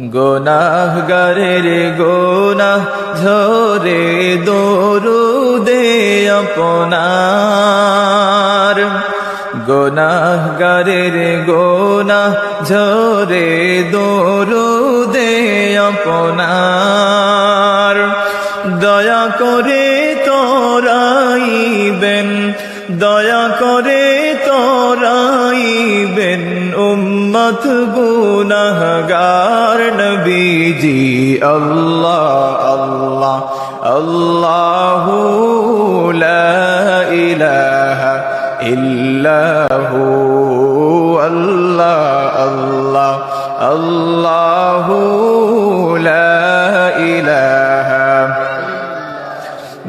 গোনাহগারের গোনাহ ঝরে দরুদে আপনার। গোনাহগারের গোনাহ ঝরে দরুদে আপনার। দয়া করে তোরাইবেন, দয়া করে উম্মত গুনাহগার নবীজি আল্লাহ আল্লাহ আল্লাহু লা ইলাহা ইল্লাহু আল্লাহ আল্লাহ আল্লাহু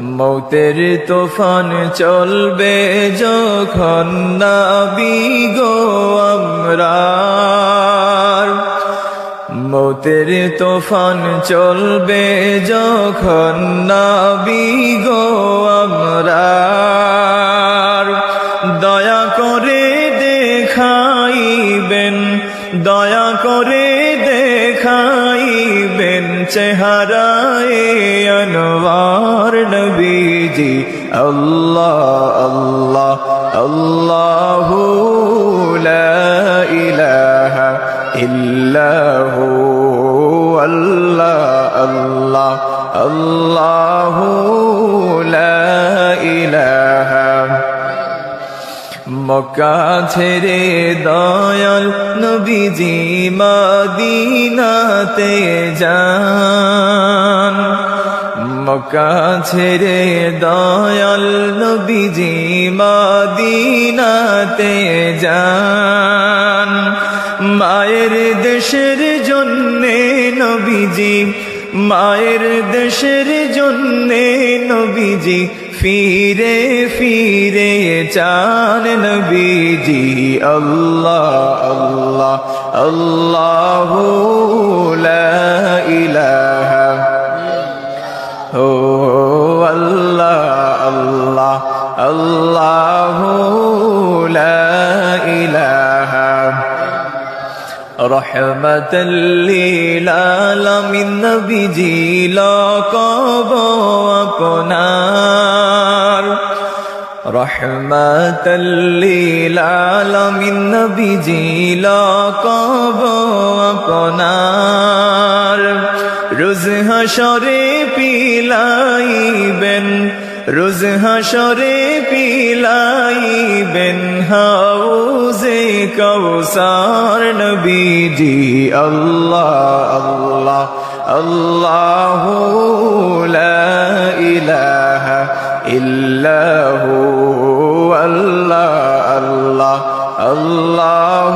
মৌতের তুফান চলবে যখন নাবি গো আমরার। মৌতের তুফান চলবে যখন নাবি গো আমরা দয়া করে দেখাইবেন, দয়া করে দেখাইবেন চেহারায় নবীজি আল্লাহ আল্লাহ আল্লাহু লা ইলাহা ইল্লাহু আল্লাহ আল্লাহ আল্লাহু লা ইলাহা মক্কা ছেড়ে দয়াল নবীজি মদিনাতে যান মক্কা ছেড়ে দয়াল নবীজি মদিনাতে যান। মায়ের দেশের জন্যে নবীজি, মায়ের দেশের জন্যে নবীজি ফিরে ফিরে চান নবীজি। আল্লাহ আল্লাহ আল্লাহ আল্লাহ লা ইলাহা رحمة للعالمين নবীজি লকব আপনার رحمة للعالمين নবীজি লকব আপনার রোজ হাসরে পিলাইবেন রোজ হাসরে পিলাইবেন হাউজে কৌসার নবীজি আল্লাহ আল্লাহ আল্লাহ লা ইলাহা ইল্লাহু আল্লাহ আল্লাহ আল্লাহ